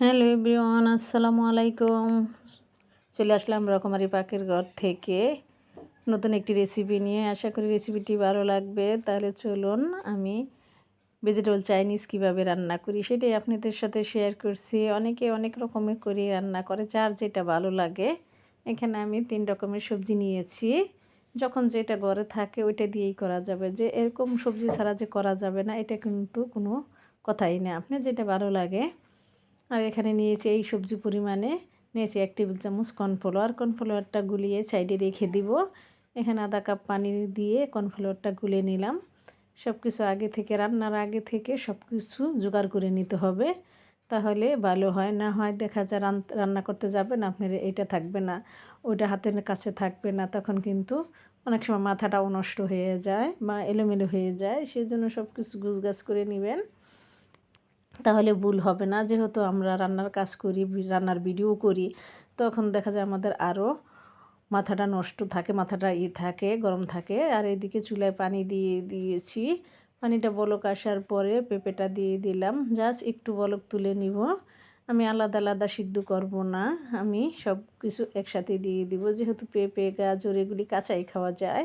Hello everyone, আসসালামু আলাইকুম। চলে আসলাম রকমারি পাকের ঘর থেকে। নতুন একটি রেসিপি নিয়ে। আশা করি রেসিপিটি ভালো লাগবে। তাহলে চলুন আমি ভেজিটেবল চাইনিজ কীভাবে রান্না করি সেটাই আপনাদের সাথে শেয়ার করছি। অনেকে অনেক রকমের করি রান্না করে, যার যেটা ভালো লাগে। এখানে আমি তিন রকমের সবজি নিয়েছি। যখন যেটা ঘরে থাকে ওইটা দিয়েই করা যাবে। যে এরকম সবজি ছাড়া যে করা যাবে না, এটা কিন্তু কোনো কথাই না। আপনি যেটা ভালো লাগে। আর এখানে নিয়েছি এই সবজি পরিমাণে। নিয়েছি এক টেবিল চামচ কর্নফ্লাওয়ার। কর্নফ্লাওয়ারটা গুলিয়ে সাইডে রেখে দিব। এখানে আধা কাপ পানি দিয়ে কর্নফ্লাওয়ারটা গুলে নিলাম। সব কিছু আগে থেকে, রান্নার আগে থেকে সব কিছু জোগাড় করে নিতে হবে। তাহলে ভালো হয়। না হয় দেখা যায় রান্না করতে যাবেন, আপনার এইটা থাকবে না, ওইটা হাতের কাছে থাকবে না। তখন কিন্তু অনেক সময় মাথাটাও নষ্ট হয়ে যায় বা এলোমেলো হয়ে যায়। সেই জন্য সব কিছু গুছগাছ করে নেবেন। তাহলে ভুল হবে না। যেহেতু আমরা রান্নার কাজ করি রান্নার ভিডিও করি, তখন দেখা যায় আমাদের আরও মাথাটা নষ্ট থাকে, মাথাটা ই থাকে, গরম থাকে। আর এদিকে চুলায় পানি দিয়ে দিয়েছি। পানিটা বলক আসার পরে পেঁপেটা দিয়ে দিলাম। জাস্ট একটু বলক তুলে নিব। আমি আলাদা আলাদা সিদ্ধ করব না। আমি সব কিছু একসাথে দিয়ে দিব। যেহেতু পেঁপে, গাজর এগুলি কাঁচাই খাওয়া যায়,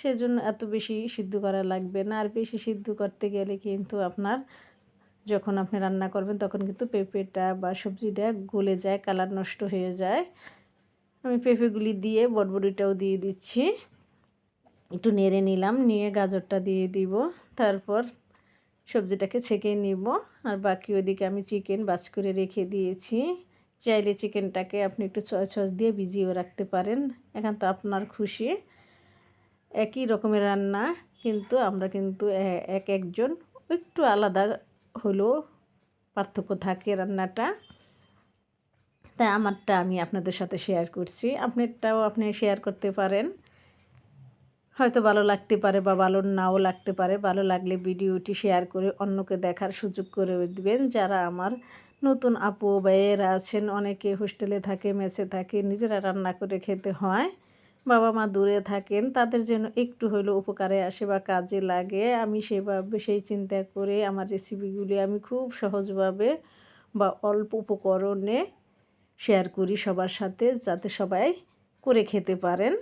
সেজন্য এত বেশি সিদ্ধ করা লাগবে না। আর বেশি সিদ্ধ করতে গেলে কিন্তু আপনার যখন আপনি রান্না করবেন তখন কিন্তু পেঁপেটা বা সবজিটা গলে যায়, কালার নষ্ট হয়ে যায়। আমি পেঁপেগুলি দিয়ে বটবড়িটাও দিয়ে দিচ্ছি। একটু নেড়ে নিলাম, নিয়ে গাজরটা দিয়ে দিব। তারপর সবজিটাকে ছেঁকে নিব। আর বাকি ওদিকে আমি চিকেন বাস করে রেখে দিয়েছি। চাইলে চিকেনটাকে আপনি একটু ছস দিয়ে ভিজিয়েও রাখতে পারেন। এখন তো আপনার খুশি। একই রকমের রান্না, কিন্তু আমরা কিন্তু এক একজন একটু আলাদা হলো পার্থক্য থাকে রান্নাটা। তাই আমারটা আমি আপনাদের সাথে শেয়ার করছি। আপনারটাও আপনি শেয়ার করতে পারেন। হয়তো ভালো লাগতে পারে বা ভালো নাও লাগতে পারে। ভালো লাগলে ভিডিওটি শেয়ার করে অন্যকে দেখার সুযোগ করে দিবেন। যারা আমার নতুন আপু, ভাইয়েরা আছেন, অনেকে হোস্টেলে থাকে মেসে থাকে, নিজেরা রান্না করে খেতে হয়। বাবা মা দূরে থাকেন, তাদের যেন একটু হলেও উপকারে আসে বা কাজে লাগে। আমি সেভাবে, সেই চিন্তা করে আমার রেসিপিগুলি আমি খুব সহজভাবে বা অল্প উপকরণে শেয়ার করি সবার সাথে, যাতে সবাই করে খেতে পারেন।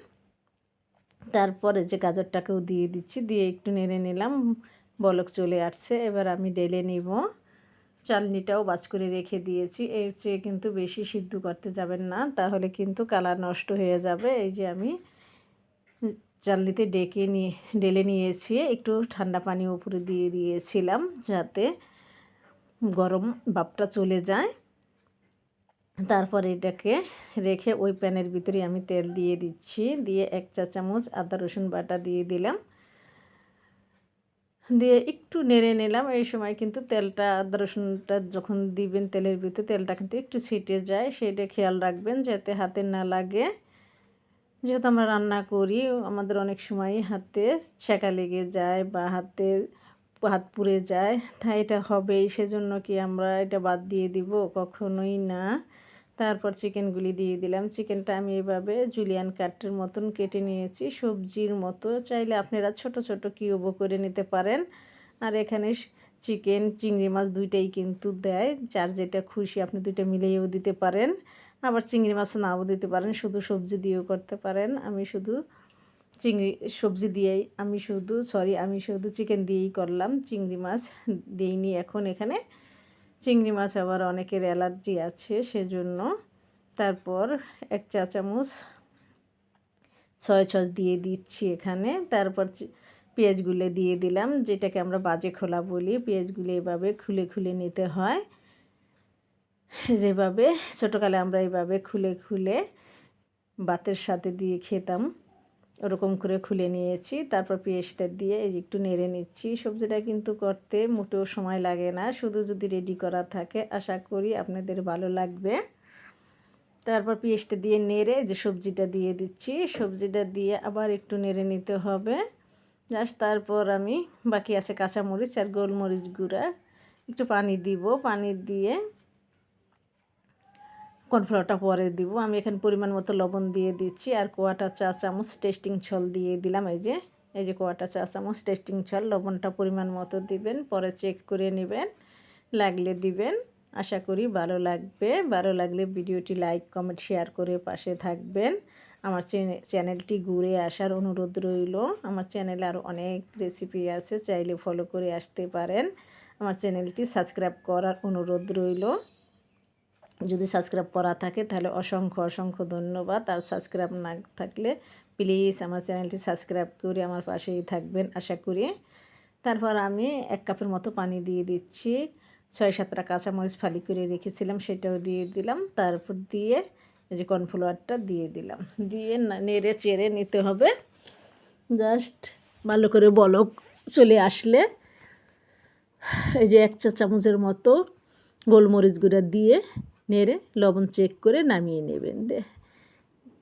তারপরে যে গাজরটাকেও দিয়ে দিচ্ছি, দিয়ে একটু নেড়ে নিলাম, বলক চলে আসছে। এবার আমি ডেলে নিব। চালনিটাও বাজ করে রেখে দিয়েছি। এর চেয়ে কিন্তু বেশি সিদ্ধ করতে যাবেন না। তাহলে কিন্তু কালার নষ্ট হয়ে যাবে। এই যে আমি চালনিতে ডেকে নিয়ে ডেলে নিয়েছি। একটু ঠান্ডা পানি উপরে দিয়ে দিয়েছিলাম যাতে গরম ভাবটা চলে যায়। তারপর এটাকে রেখে ওই প্যানের ভিতরে আমি তেল দিয়ে দিচ্ছি। দিয়ে এক চা চামচ আদা রসুন বাটা দিয়ে দিলাম। দিয়ে একটু নেড়ে নিলাম। এই সময় কিন্তু তেলটা, আদা রসুনটা যখন দিবেন তেলের ভিতরে, তেলটা কিন্তু একটু ছিটে যায়। সেটা খেয়াল রাখবেন যাতে হাতে না লাগে। যেহেতু আমরা রান্না করি, আমাদের অনেক সময় হাতে ছেঁকা লেগে যায় বা হাতে হাত পুড়ে যায়। তাই এটা হবেই। সেজন্য কি আমরা এটা বাদ দিয়ে দিব? কখনোই না। তারপর চিকেনগুলি দিয়ে দিলাম। চিকেনটা আমি এভাবে জুলিয়ান কাটের মতন কেটে নিয়েছি। সবজির মতো। চাইলে আপনারা ছোট ছোট কিউবও করে নিতে পারেন। আর এখানে চিকেন, চিংড়ি মাছ দুইটাই কিন্তু দেয়। যার যেটা খুশি আপনি দুইটা মিলিয়েও দিতে পারেন। আবার চিংড়ি মাছ নাও দিতে পারেন। শুধু সবজি দিয়েও করতে পারেন। আমি শুধু চিংড়ি, সবজি দিয়েই, আমি শুধু, সরি, আমি শুধু চিকেন দিয়েই করলাম। চিংড়ি মাছ দিইনি। এখন এখানে চিংড়ি মাছ আবার অনেকের অ্যালার্জি আছে সেজন্য তারপর এক চা চামচ ছয় ছস দিয়ে দিচ্ছি এখানে। তারপর পেঁয়াজগুলো দিয়ে দিলাম, যেটাকে আমরা বাজে খোলা বলি। পেঁয়াজগুলো এভাবে খুলে খুলে নিতে হয়। যেভাবে, ছোটোকালে আমরা এইভাবে খুলে খুলে ভাতের সাথে দিয়ে খেতাম। ওরকম করে খুলে নিয়েছি। তারপর পেঁয়াজটা দিয়ে এই একটু নেড়ে নিচ্ছি। সবজিটা কিন্তু করতে মোটেও সময় লাগে না। শুধু যদি রেডি করা থাকে, আশা করি আপনাদের ভালো লাগবে। তারপর পেঁয়াজটা দিয়ে নেড়ে যে সবজিটা দিয়ে দিচ্ছি। সবজিটা দিয়ে আবার একটু নেড়ে নিতে হবে। জাস্ট তারপর আমি বাকি আছে কাঁচামরিচ আর গোলমরিচ গুঁড়া। একটু পানি দিব। পানি দিয়ে কর্নফ্লাওয়ারটা পরে দিব? আমি এখানে পরিমাণ মতো লবণ দিয়ে দিচ্ছি আর কোয়াটা চা চামচ টেস্টিং ছল দিয়ে দিলাম এই যে। এই যে কোয়াটা চা চামচ টেস্টিং ছল, লবণটা পরিমাণ মতো দিবেন, পরে চেক করে নেবেন, লাগলে দিবেন। আশা করি ভালো লাগবে। ভালো লাগলে ভিডিওটি লাইক, কমেন্ট, শেয়ার করে পাশে থাকবেন। আমার চ্যানে- চ্যানেলটি ঘুরে আসার অনুরোধ রইল। আমার চ্যানেলে আরও অনেক রেসিপি আছে, চাইলে ফলো করে আসতে পারেন। আমার চ্যানেলটি সাবস্ক্রাইব করার অনুরোধ রইল। যদি সাবস্ক্রাইব করা থাকে, তাহলে অসংখ্য অসংখ্য ধন্যবাদ। আর সাবস্ক্রাইব না থাকলে প্লিজ আমার চ্যানেলটি সাবস্ক্রাইব করে আমার পাশেই থাকবেন, আশা করি। তারপর আমি এক কাপের মতো পানি দিয়ে দিচ্ছি। ছয় সাতটা কাঁচামরিচ ফালি করে রেখেছিলাম, সেটাও দিয়ে দিলাম। তারপর দিয়ে এই যে কর্নফ্লাওয়ারটা দিয়ে দিলাম। দিয়ে নেড়ে চেড়ে নিতে হবে। জাস্ট ভালো করে বলক, চলে আসলে এই যে এক চা চামচের মতো গোলমরিচ গুঁড়া দিয়ে নেড়ে লবণ চেক করে নামিয়ে নেবেন। দে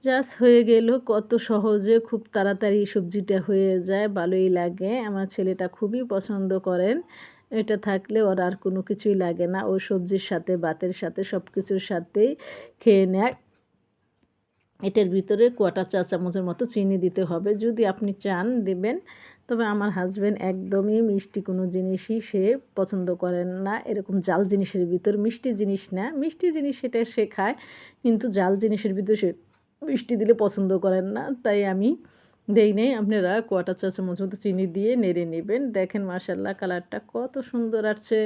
জাস হয়ে গেল। কত সহজে খুব তাড়াতাড়ি সবজিটা হয়ে যায়, ভালোই লাগে। আমার ছেলেটা খুবই পছন্দ করেন। এটা থাকলে ওর আর কোনো কিছুই লাগে না। ও সবজির সাথে, ভাতের সাথে সব কিছুর সাথেই খেয়ে নেয়। এটার ভিতরে কোয়াটা চা চামচের মতো চিনি দিতে হবে। যদি আপনি চান দেবেন, তবে আমার হাজব্যান্ড একদমই মিষ্টি কোনো জিনিসই সে পছন্দ করেন না। এরকম জাল জিনিসের ভিতর মিষ্টি জিনিস না। মিষ্টি জিনিস সেটা সে খায়, কিন্তু জাল জিনিসের ভিতর সে মিষ্টি দিলে পছন্দ করেন না। তাই আমি দেই নেই। আপনারা কোয়াটা চা চামচ মতো চিনি দিয়ে নেড়ে নেবেন। দেখেন মাসাল্লাহ কালারটা কত সুন্দর আসছে।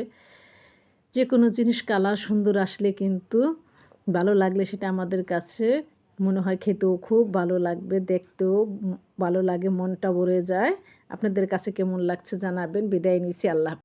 যে কোনো জিনিস কালার সুন্দর আসলে কিন্তু ভালো লাগলে সেটা আমাদের কাছে মনে হয় খেতেও খুব ভালো লাগবে, দেখতেও ভালো লাগে, মনটা ভরে যায়। আপনাদের কাছে কেমন লাগছে জানাবেন। বিদায় নিছি আল্লাহ